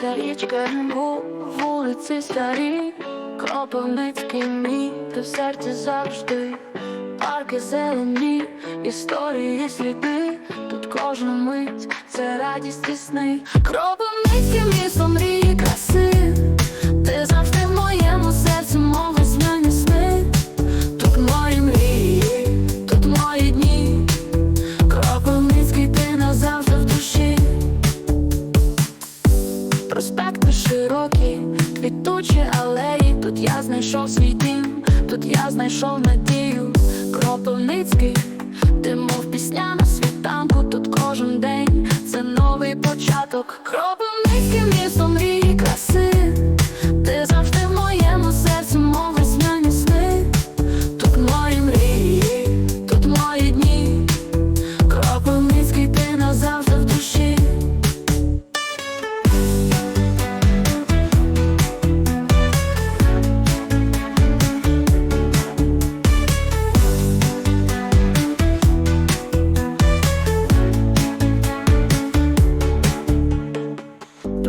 Тиха річка вулиці старі, Кропивницький мій, ти в серці завжди, парки зелені, історії сліди, тут кожна мить, це радість і сни. Кропивницький місто мрії широкі, квітучі алеї, тут я знайшов свій дім, тут я знайшов надію, Кропивницький, ти мов пісня на світанку, тут кожен день. Це новий початок. Кропивницький місто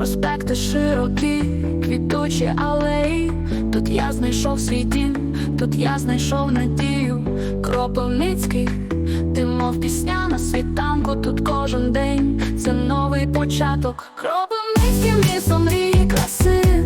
Проспекти широкі, квітучі алеї, тут я знайшов свій дім, тут я знайшов надію, Кропивницький, ти мов пісня на світанку, тут кожен день. Це новий початок. Кропивницький місто мрії краси,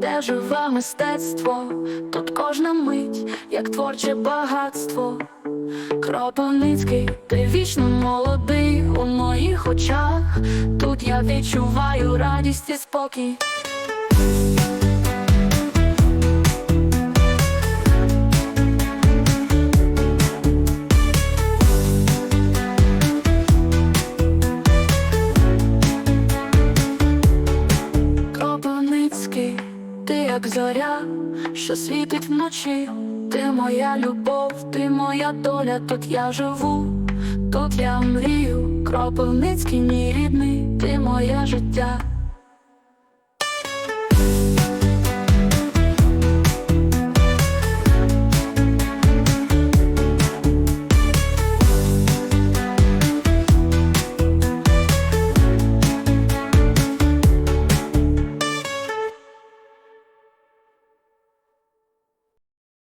де живе мистецтво, тут кожна мить, як творче багатство. Кропивницький, ти вічно молодий у моїх очах. Тут я відчуваю радість і спокій. Як зоря, що світить вночі, ти моя любов, ти моя доля, тут я живу, тут я мрію, Кропивницький мій рідний, ти моє життя.